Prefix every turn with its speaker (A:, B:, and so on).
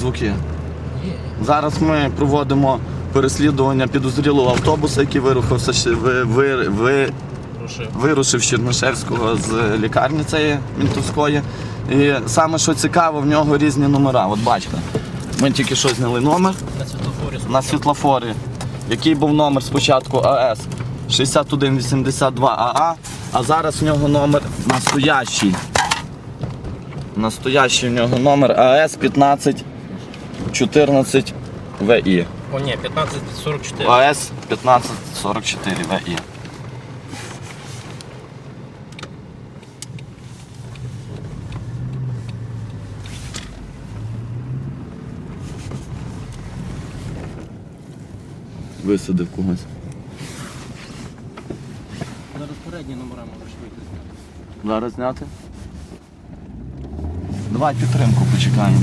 A: звуки. Зараз ми проводимо переслідування підозрілого автобуса, який вирухався ви, ви, ви, вирушив з Черношевського з лікарні цієї Мінтовської. І саме що цікаво, в нього різні номера. От бачите, ми тільки що зняли номер
B: на світлофорі,
A: на світлофорі який був номер спочатку АС 6182 АА, а зараз в нього номер настоящий. Настоящий в нього номер АС-15. 14 ВІ.
B: О, ні, 1544.
A: АС 1544 ВІ. Висадив когось.
B: Зараз передні номера можеш вийти зняти.
A: Зараз зняти. Давай підтримку почекаємо.